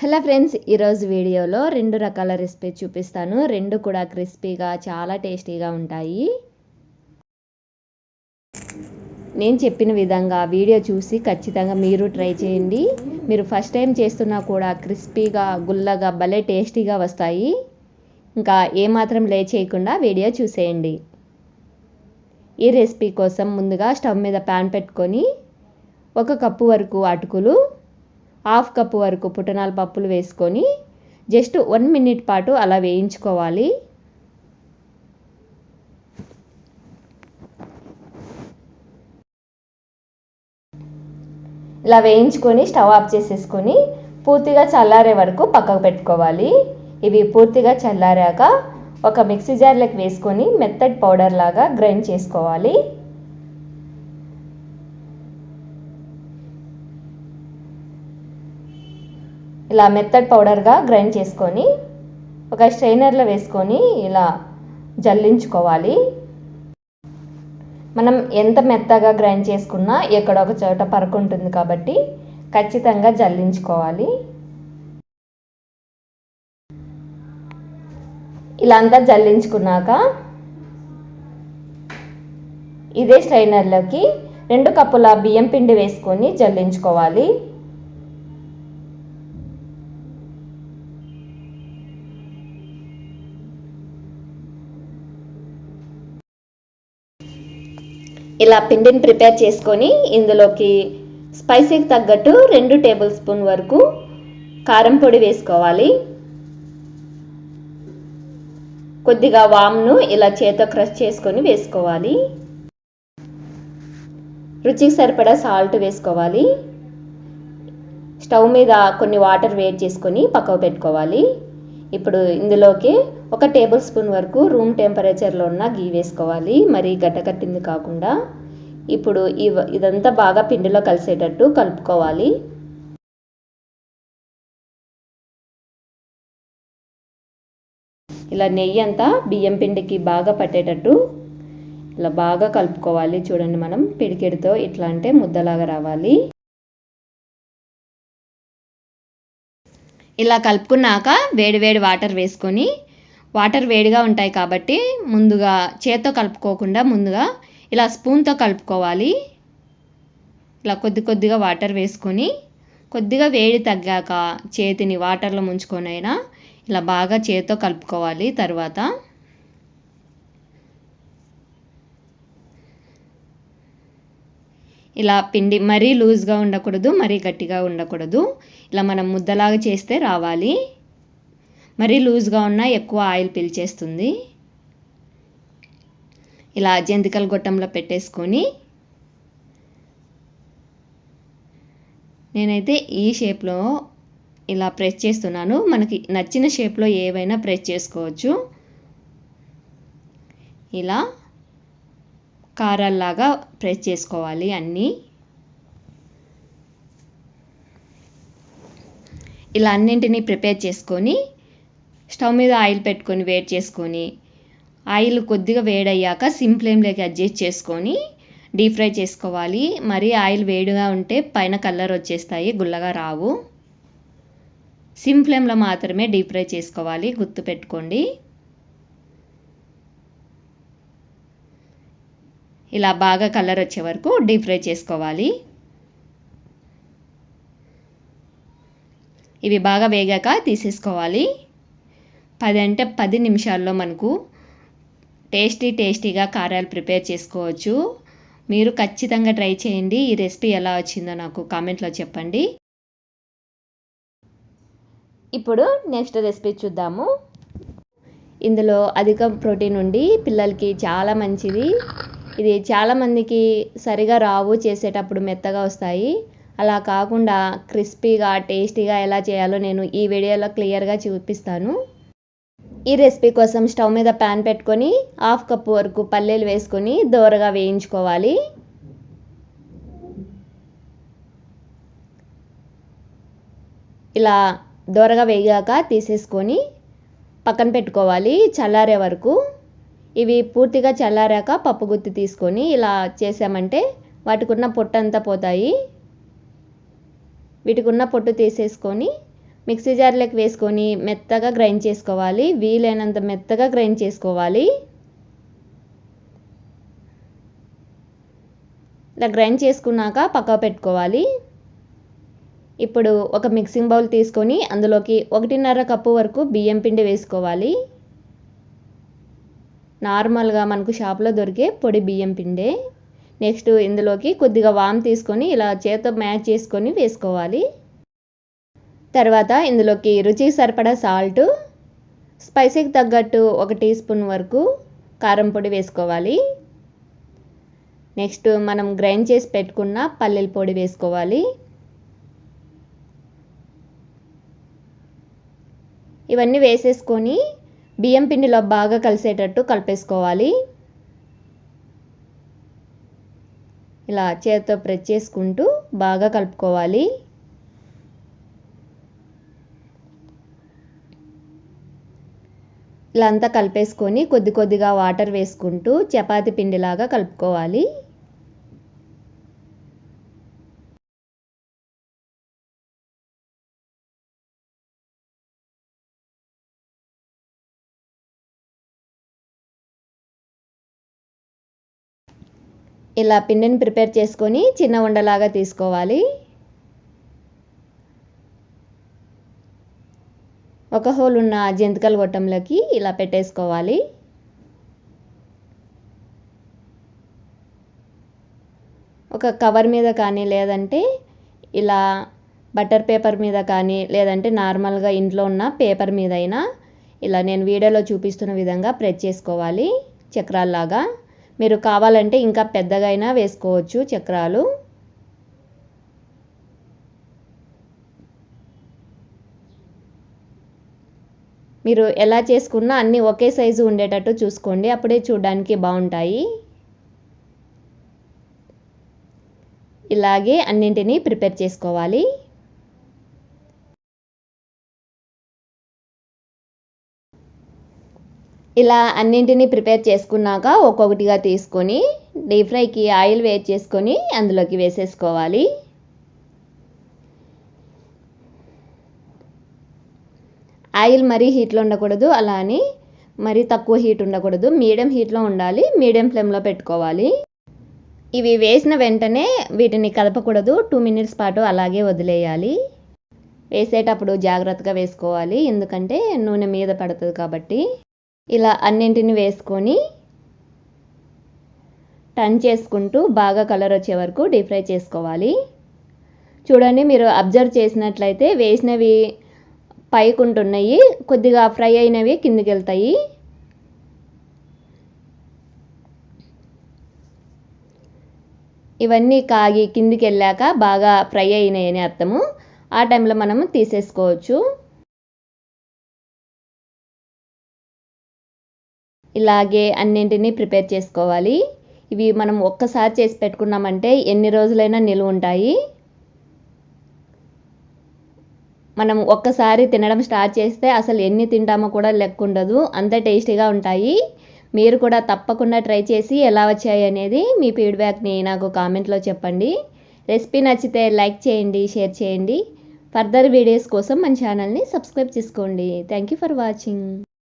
Hello friends ఈరోజు వీడియోలో రెండు రకాల రెసిపీ చూపిస్తాను. రెండు కూడా క్రిస్పీగా చాలా టేస్టీగా ఉంటాయి. నేను చెప్పిన విధంగా వీడియో చూసి ఖచ్చితంగా మీరు ట్రై చేయండి. మీరు ఫస్ట్ టైం చేస్తున్నా కూడా క్రిస్పీగా గుల్లగా భలే టేస్టీగా వస్తాయి. ఇంకా ఏమాత్రం లే చేయకుండా వీడియో చూసేయండి. ఈ రెసిపీ కోసం ముందుగా స్టవ్ మీద ప్యాన్ పెట్టుకొని ఒక కప్పు వరకు అటుకులు హాఫ్ కప్పు వరకు పుట్నాల పప్పులు వేసుకొని జస్ట్ వన్ మినిట్ పాటు అలా వేయించుకోవాలి. ఇలా వేయించుకొని స్టవ్ ఆఫ్ చేసేసుకొని పూర్తిగా చల్లారే వరకు పక్కకు పెట్టుకోవాలి. ఇవి పూర్తిగా చల్లారాక ఒక మిక్సీ జార్లోకి వేసుకొని మెత్తటి పౌడర్ లాగా గ్రైండ్ చేసుకోవాలి. ఇలా మెత్తడ్ పౌడర్గా గ్రైండ్ చేసుకొని ఒక స్ట్రైనర్లో వేసుకొని ఇలా జల్లించుకోవాలి. మనం ఎంత మెత్తగా గ్రైండ్ చేసుకున్నా ఎక్కడ ఒక చోట పరకు ఉంటుంది కాబట్టి ఖచ్చితంగా జల్లించుకోవాలి. ఇలా అంతా జల్లించుకున్నాక ఇదే స్ట్రైనర్లోకి రెండు కప్పుల బియ్యం పిండి వేసుకొని జల్లించుకోవాలి. ఇలా పిండిని ప్రిపేర్ చేసుకొని ఇందులోకి స్పైసీకి తగ్గట్టు రెండు టేబుల్ స్పూన్ వరకు కారం పొడి వేసుకోవాలి. కొద్దిగా వామ్ను ఇలా చేత క్రష్ చేసుకొని వేసుకోవాలి. రుచికి సరిపడా సాల్ట్ వేసుకోవాలి. స్టవ్ మీద కొన్ని వాటర్ వేడి చేసుకొని పక్కకు పెట్టుకోవాలి. ఇప్పుడు ఇందులోకి ఒక టేబుల్ స్పూన్ వరకు రూమ్ టెంపరేచర్లో ఉన్న గీ వేసుకోవాలి. మరి గడ్డకట్టింది కాకుండా ఇప్పుడు ఇవ ఇదంతా బాగా పిండిలో కలిసేటట్టు కలుపుకోవాలి. ఇలా నెయ్యి అంతా బియ్యం పిండికి బాగా పట్టేటట్టు ఇలా బాగా కలుపుకోవాలి. చూడండి మనం పిడికెడితో ఇట్లా అంటే ముద్దలాగా రావాలి. ఇలా కలుపుకున్నాక వేడి వేడి వాటర్ వేసుకొని వాటర్ వేడిగా ఉంటాయి కాబట్టి ముందుగా చేత్తో కలుపుకోకుండా ముందుగా ఇలా స్పూన్తో కలుపుకోవాలి. ఇలా కొద్ది కొద్దిగా వాటర్ వేసుకొని కొద్దిగా వేడి తగ్గాక చేతిని వాటర్లో ముంచుకొనైనా ఇలా బాగా చేతితో కలుపుకోవాలి తర్వాత. ఇలా పిండి మరీ లూజ్గా ఉండకూడదు మరీ గట్టిగా ఉండకూడదు. ఇలా మనం ముద్దలాగా చేస్తే రావాలి. మరీ లూజ్గా ఉన్నా ఎక్కువ ఆయిల్ పీల్చేస్తుంది. ఇలా జంతికల గొట్టంలో పెట్టేసుకొని నేనైతే ఈ షేప్లో ఇలా ప్రెస్ చేస్తున్నాను. మనకి నచ్చిన షేప్లో ఏవైనా ప్రెస్ చేసుకోవచ్చు. ఇలా కారాల్లాగా ప్రెస్ చేసుకోవాలి అన్నీ. ఇలా అన్నింటినీ ప్రిపేర్ చేసుకొని స్టవ్ మీద ఆయిల్ పెట్టుకొని వేడి చేసుకొని ఆయిల్ కొద్దిగా వేడయ్యాక సిమ్ ఫ్లేమ్లోకి అడ్జస్ట్ చేసుకొని డీప్ ఫ్రై చేసుకోవాలి. మరీ ఆయిల్ వేడిగా ఉంటే పైన కలర్ వచ్చేస్తాయి గుల్లగా రావు. సిమ్ ఫ్లేమ్లో మాత్రమే డీప్ ఫ్రై చేసుకోవాలి గుర్తు పెట్టుకోండి. ఇలా బాగా కలర్ వచ్చే వరకు డీప్ ఫ్రై చేసుకోవాలి. ఇవి బాగా వేగాక తీసేసుకోవాలి. పది అంటే పది నిమిషాల్లో మనకు టేస్టీ టేస్టీగా కారాలు ప్రిపేర్ చేసుకోవచ్చు. మీరు ఖచ్చితంగా ట్రై చేయండి. ఈ రెసిపీ ఎలా వచ్చిందో నాకు కామెంట్లో చెప్పండి. ఇప్పుడు నెక్స్ట్ రెసిపీ చూద్దాము. ఇందులో అధిక ప్రోటీన్ ఉండి పిల్లలకి చాలా మంచిది. ఇది చాలామందికి సరిగా రావు చేసేటప్పుడు మెత్తగా వస్తాయి. అలా కాకుండా క్రిస్పీగా టేస్టీగా ఎలా చేయాలో నేను ఈ వీడియోలో క్లియర్గా చూపిస్తాను. ఈ రెసిపీ కోసం స్టవ్ మీద ప్యాన్ పెట్టుకొని హాఫ్ కప్పు వరకు పల్లీలు వేసుకొని దోరగా వేయించుకోవాలి. ఇలా దోరగా వేగాక తీసేసుకొని పక్కన పెట్టుకోవాలి చల్లారే వరకు. ఇవి పూర్తిగా చల్లారాక పప్పు గుత్తి తీసుకొని ఇలా చేసామంటే వాటికి ఉన్న పొట్టు అంతా పోతాయి. వీటికి ఉన్న పొట్టు తీసేసుకొని మిక్సీ జార్లోకి వేసుకొని మెత్తగా గ్రైండ్ చేసుకోవాలి. వీలైనంత మెత్తగా గ్రైండ్ చేసుకోవాలి. ఇలా గ్రైండ్ చేసుకున్నాక పక్క పెట్టుకోవాలి. ఇప్పుడు ఒక మిక్సింగ్ బౌల్ తీసుకొని అందులోకి ఒకటిన్నర కప్పు వరకు బియ్యం పిండి వేసుకోవాలి. నార్మల్గా మనకు షాప్లో దొరికే పొడి బియ్యం పిండే. నెక్స్ట్ ఇందులోకి కొద్దిగా వామ్ తీసుకొని ఇలా చేత్తో మ్యాచ్ చేసుకొని వేసుకోవాలి. తర్వాత ఇందులోకి రుచికి సరిపడా సాల్ట్ స్పైసీకి తగ్గట్టు ఒక టీ స్పూన్ వరకు కారం పొడి వేసుకోవాలి. నెక్స్ట్ మనం గ్రైండ్ చేసి పెట్టుకున్న పల్లెల పొడి వేసుకోవాలి. ఇవన్నీ వేసేసుకొని బియ్యం పిండిలో బాగా కలిసేటట్టు కలిపేసుకోవాలి. ఇలా చేతితో ప్రెస్ చేసుకుంటూ బాగా కలుపుకోవాలి. ఇలా అంతా కలిపేసుకొని కొద్ది కొద్దిగా వాటర్ వేసుకుంటూ చపాతి పిండిలాగా కలుపుకోవాలి. ఇలా పిండిని ప్రిపేర్ చేసుకొని చిన్న ఉండలాగా తీసుకోవాలి. ఒక హోల్ ఉన్న జంతికల గొట్టంలోకి ఇలా పెట్టేసుకోవాలి. ఒక కవర్ మీద కానీ లేదంటే ఇలా బటర్ పేపర్ మీద కానీ లేదంటే నార్మల్గా ఇంట్లో ఉన్న పేపర్ మీద అయినా ఇలా నేను వీడియోలో చూపిస్తున్న విధంగా ప్రెస్ చేసుకోవాలి చక్రాల్లాగా. మీరు కావాలంటే ఇంకా పెద్దగా అయినా వేసుకోవచ్చు చక్రాలు. మీరు ఎలా చేసుకున్నా అన్నీ ఒకే సైజు ఉండేటట్టు చూసుకోండి. అప్పుడే చూడడానికి బాగుంటాయి. ఇలాగే అన్నింటినీ ప్రిపేర్ చేసుకోవాలి. ఇలా అన్నింటినీ ప్రిపేర్ చేసుకున్నాక ఒక్కొక్కటిగా తీసుకొని డీప్ ఫ్రైకి ఆయిల్ వేట్ చేసుకొని అందులోకి వేసేసుకోవాలి. ఆయిల్ మరీ హీట్లో ఉండకూడదు అలా అని మరీ తక్కువ హీట్ ఉండకూడదు. మీడియం హీట్లో ఉండాలి మీడియం ఫ్లేమ్లో పెట్టుకోవాలి. ఇవి వేసిన వెంటనే వీటిని కలపకూడదు టూ మినిట్స్ పాటు అలాగే వదిలేయాలి. వేసేటప్పుడు జాగ్రత్తగా వేసుకోవాలి ఎందుకంటే నూనె మీద పడుతుంది కాబట్టి. ఇలా అన్నింటిని వేసుకొని టర్న్ చేసుకుంటూ బాగా కలర్ వచ్చే వరకు డీప్ ఫ్రై చేసుకోవాలి. చూడండి మీరు అబ్జర్వ్ చేసినట్లయితే వేసినవి పైకి ఉంటున్నాయి కొద్దిగా ఫ్రై అయినవి కిందికి వెళ్తాయి ఇవన్నీ కాగి కిందికి వెళ్ళాక బాగా ఫ్రై అయినాయని అర్థము. ఆ టైంలో మనము తీసేసుకోవచ్చు. ఇలాగే అన్నింటినీ ప్రిపేర్ చేసుకోవాలి. ఇవి మనం ఒక్కసారి చేసి పెట్టుకున్నామంటే ఎన్ని రోజులైనా నిలువ ఉంటాయి. మనం ఒక్కసారి తినడం స్టార్ట్ చేస్తే అసలు ఎన్ని తింటామో కూడా లెక్క ఉండదు అంత టేస్టీగా ఉంటాయి. మీరు కూడా తప్పకుండా ట్రై చేసి ఎలా వచ్చాయి అనేది మీ ఫీడ్బ్యాక్ని నాకు కామెంట్లో చెప్పండి. రెసిపీ నచ్చితే లైక్ చేయండి షేర్ చేయండి. ఫర్దర్ వీడియోస్ కోసం మన ఛానల్ని సబ్స్క్రైబ్ చేసుకోండి. Thank you for watching.